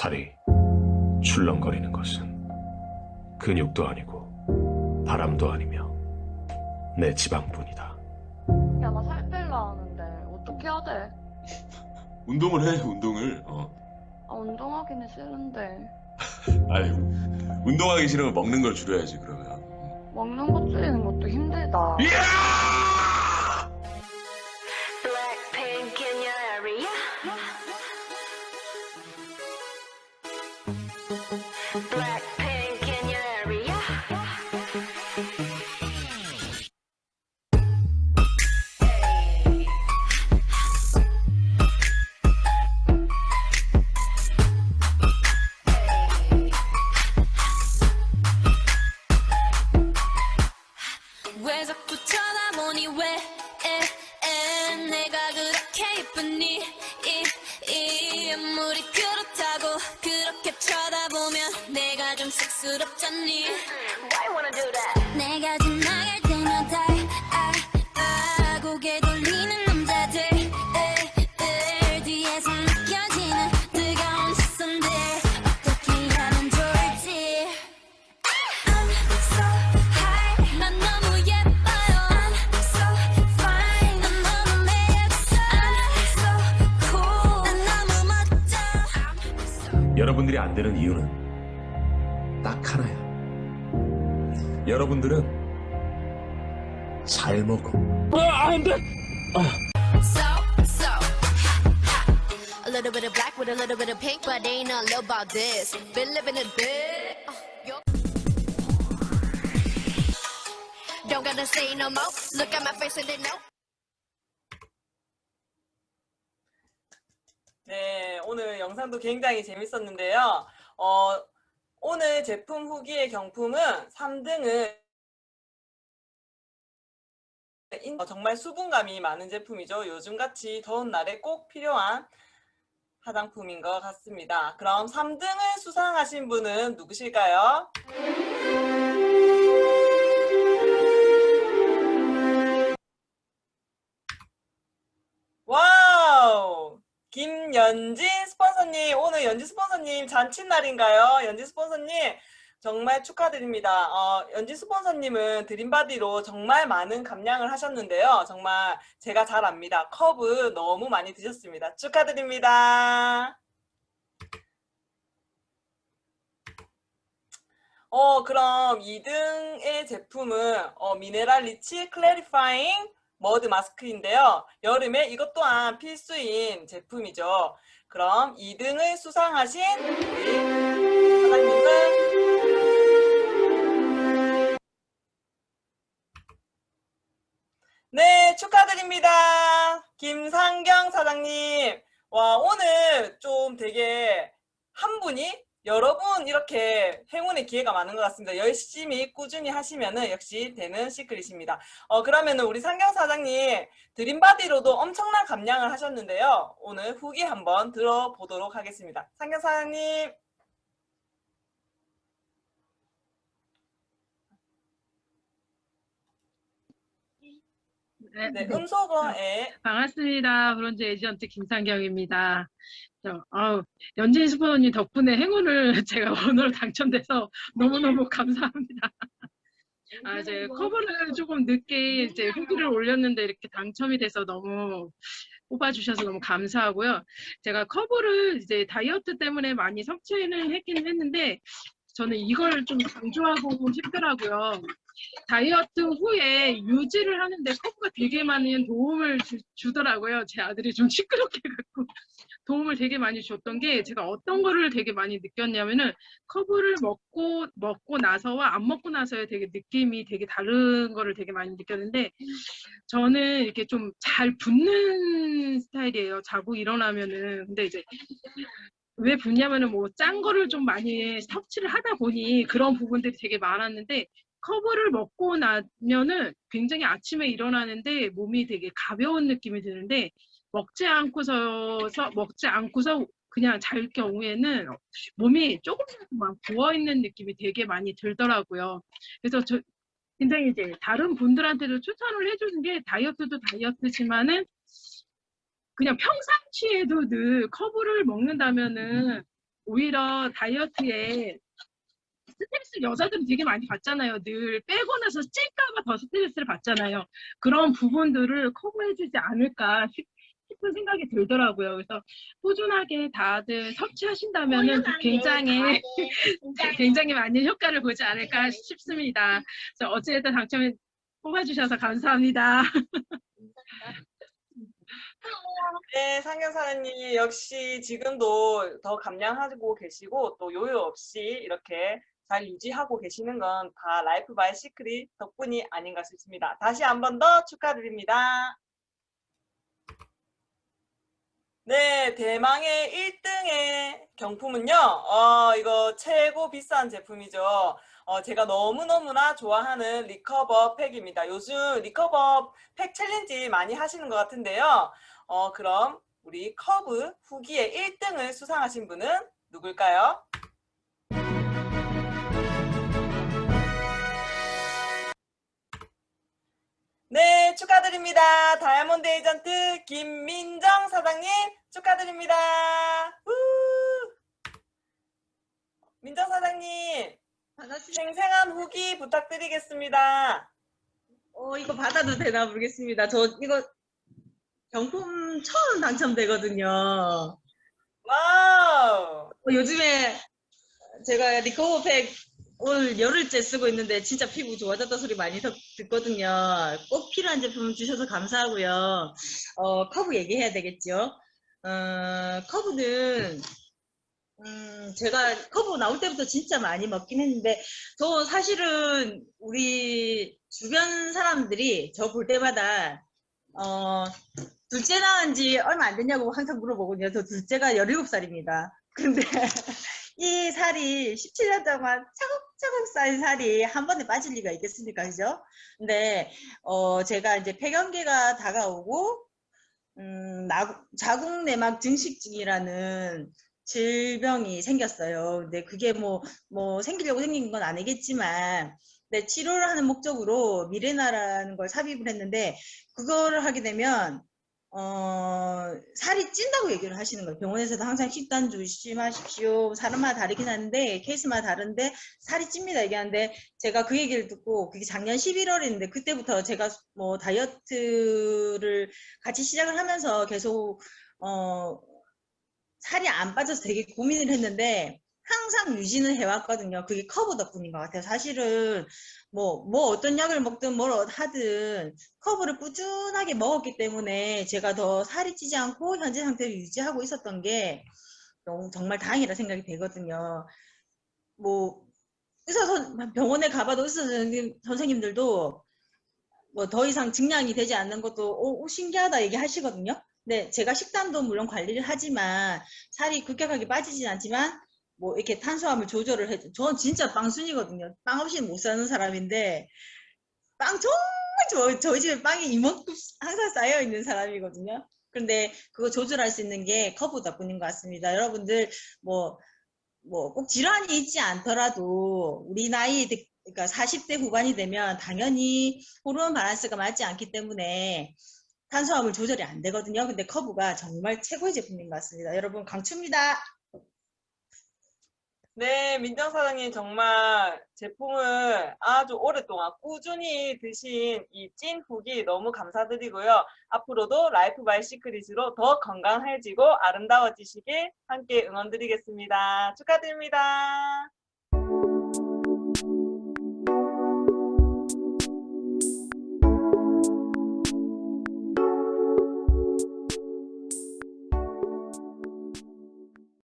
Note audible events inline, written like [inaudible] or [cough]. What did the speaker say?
살이 출렁거리는 것은 근육도 아니고 바람도 아니며 내 지방뿐이다. 야, 나 살 뺄라 하는데 어떻게 해야 돼? [laughs] 운동을 해 운동을 어. 아, 운동하기는 싫은데 [laughs] 아유 운동하기 싫으면 먹는 걸 줄여야지 그러면 먹는 거 줄이는 것도 힘들다. In 니. Why you wanna do that? 내가 지나갈 때마다 아, 아, 고개 돌리는 남자들. 에, 에, 뒤에서 느껴지는 뜨거운 시선들. 어떻게 하면 좋을지. I'm so high. 난 너무 예뻐요. I'm so fine. 난 너무 매력있어. I'm so cool. 난 너무 멋져. I'm so 여러분들이 안 되는 이유는 딱 하나야. 여러분들은 잘 먹어. so so a little bit of black with a little bit of pink but ain't nothing about this been living it big uh, don't gotta say no more look at my face and they know 네, 오늘 영상도 굉장히 재밌었는데요. 어, 오늘 제품 후기의 경품은 3등은 정말 수분감이 많은 제품이죠. 요즘같이 더운 날에 꼭 필요한 화장품인 것 같습니다. 그럼 3등을 수상하신 분은 누구실까요? 와우! 김연진 스폰서님, 오늘 연진 스폰서님 잔칫날인가요? 연진 스폰서님, 정말 축하드립니다. 어, 연진 스폰서님은 드림바디로 정말 많은 감량을 하셨는데요. 정말 제가 잘 압니다. 컵을 너무 많이 드셨습니다. 축하드립니다. 어, 그럼 2등의 제품은 어, 미네랄 리치 클래리파잉 머드 마스크인데요. 여름에 이것 또한 필수인 제품이죠. 그럼 2등을 수상하신 우리 사장님은 네, 축하드립니다. 김상경 사장님. 와, 오늘 좀 되게 한 분이 여러 분 이렇게 행운의 기회가 많은 것 같습니다. 열심히 꾸준히 하시면은 역시 되는 시크릿입니다. 어, 그러면은 우리 상경 사장님 드림바디로도 엄청난 감량을 하셨는데요. 오늘 후기 한번 들어보도록 하겠습니다. 상경 사장님. 네, 네, 음소거 에 반갑습니다. 브론즈 에이전트 김상경입니다. 저, 아우, 연진 스포너님 덕분에 행운을 [laughs] 제가 번호로 당첨돼서 너무너무 감사합니다. 아, 이제 커버를 조금 늦게 이제 후기를 올렸는데 이렇게 당첨이 돼서 너무 뽑아주셔서 너무 감사하고요. 제가 커버를 이제 다이어트 때문에 많이 섭취는 했긴 했는데 저는 이걸 좀 강조하고 싶더라고요. 다이어트 후에 유지를 하는데 커브가 되게 많은 도움을 주, 더라고요제 아들이 좀 시끄럽게 갖고 [laughs] 도움을 되게 많이 줬던 게 제가 어떤 거를 되게 많이 느꼈냐면은 커브를 먹고 먹고 나서와 안 먹고 나서의 되게 느낌이 되게 다른 거를 되게 많이 느꼈는데 저는 이렇게 좀 잘 붙는 스타일이에요. 자고 일어나면은 근데 이제 왜 붙냐면은 뭐 짠 거를 좀 많이 섭취를 하다 보니 그런 부분들이 되게 많았는데 커브를 먹고 나면은 굉장히 아침에 일어나는데 몸이 되게 가벼운 느낌이 드는데 먹지 않고서 먹지 않고서 그냥 잘 경우에는 몸이 막 부어 있는 느낌이 되게 많이 들더라고요. 그래서 저 굉장히 이제 다른 분들한테도 추천을 해주는 게 다이어트도 다이어트지만은 그냥 평상시에도 늘 커브를 먹는다면은 오히려 다이어트에 스트레스 여자들은 되게 많이 받잖아요. 늘 빼고 나서 찔까봐 더 스트레스를 받잖아요. 그런 부분들을 커버해주지 않을까 싶, 은 생각이 들더라고요. 그래서 꾸준하게 다들 섭취하신다면은 [laughs] 굉장히 굉장히 많은 효과를 보지 않을까 싶습니다. 어찌됐든 당첨 뽑아주셔서 감사합니다. [laughs] 네, 상경 사장님 역시 지금도 더 감량하고 계시고 또 요요 없이 이렇게 잘 유지하고 계시는 건 다 라이프 바이 시크릿 덕분이 아닌가 싶습니다. 다시 한 번 더 축하드립니다. 네, 대망의 1등의 경품은요. 어, 이거 최고 비싼 제품이죠. 어, 제가 너무너무나 좋아하는 리커버 팩입니다. 요즘 리커버 팩 챌린지 많이 하시는 것 같은데요. 어, 그럼 우리 커브 후기의 1등을 수상하신 분은 누굴까요? 네, 축하드립니다. 다이아몬드 에이전트 김민정 사장님 축하드립니다. 우! 민정 사장님, 반갑습니다. 생생한 후기 부탁드리겠습니다. 어, 이거 받아도 되나 모르겠습니다. 저 이거 경품 처음 당첨되거든요. 와우! 어, 요즘에 제가 리커버팩 오늘 열흘째 쓰고 있는데 진짜 피부 좋아졌다 소리 많이 듣- 듣거든요. 꼭 필요한 제품 주셔서 감사하고요. 어, 커브 얘기해야 되겠죠. 어, 커브는 음, 제가 커브 나올 때부터 진짜 많이 먹긴 했는데 저 사실은 우리 주변 사람들이 저 볼 때마다 어, 둘째 낳은 지 얼마 안 됐냐고 항상 물어보거든요. 저 둘째가 17살입니다. 근데 [laughs] 이 살이 17년 동안 차곡차곡 쌓인 살이 한 번에 빠질 리가 있겠습니까? 그죠? 근데 어, 제가 이제 폐경계가 다가오고 음, 나- 자궁내막 증식증이라는 질병이 생겼어요. 근데 그게 뭐, 뭐 생기려고 생긴 건 아니겠지만, 근데 치료를 하는 목적으로 미레나라는 걸 삽입을 했는데, 그거를 하게 되면, 어, 살이 찐다고 얘기를 하시는 거예요. 병원에서도 항상 식단 조심하십시오. 사람마다 다르긴 한데, 케이스마다 다른데, 살이 찝니다. 얘기하는데, 제가 그 얘기를 듣고, 그게 작년 11월인데, 그때부터 제가 뭐 다이어트를 같이 시작을 하면서 계속, 어, 살이 안 빠져서 되게 고민을 했는데 항상 유지는 해왔거든요. 그게 커브 덕분인 것 같아요. 사실은 뭐, 뭐 어떤 약을 먹든 뭘 하든 커브를 꾸준하게 먹었기 때문에 제가 더 살이 찌지 않고 현재 상태를 유지하고 있었던 게 너무 정말 다행이라 생각이 되거든요. 뭐 의사 선, 병원에 가봐도 의사 선생님, 선생님들도 뭐 더 이상 증량이 되지 않는 것도 오, 오, 신기하다 얘기하시거든요. 네, 제가 식단도 물론 관리를 하지만 살이 급격하게 빠지진 않지만 뭐 이렇게 탄수화물 조절을 해. 저는 진짜 빵순이거든요. 빵 없이 못 사는 사람인데 빵 정말 저, 저희 집에 빵이 이만큼 항상 쌓여 있는 사람이거든요. 그런데 그거 조절할 수 있는 게 커브 덕분인 것 같습니다. 여러분들 뭐 뭐 꼭 질환이 있지 않더라도 우리 나이 대- 그러니까 40대 후반이 되면 당연히 호르몬 밸런스가 맞지 않기 때문에 탄수화물 조절이 안 되거든요. 근데 커브가 정말 최고의 제품인 것 같습니다. 여러분 강추입니다. 네, 민정 사장님 정말 제품을 아주 오랫동안 꾸준히 드신 이 찐 후기 너무 감사드리고요. 앞으로도 라이프 바이 시크릿으로 더 건강해지고 아름다워지시길 함께 응원드리겠습니다. 축하드립니다.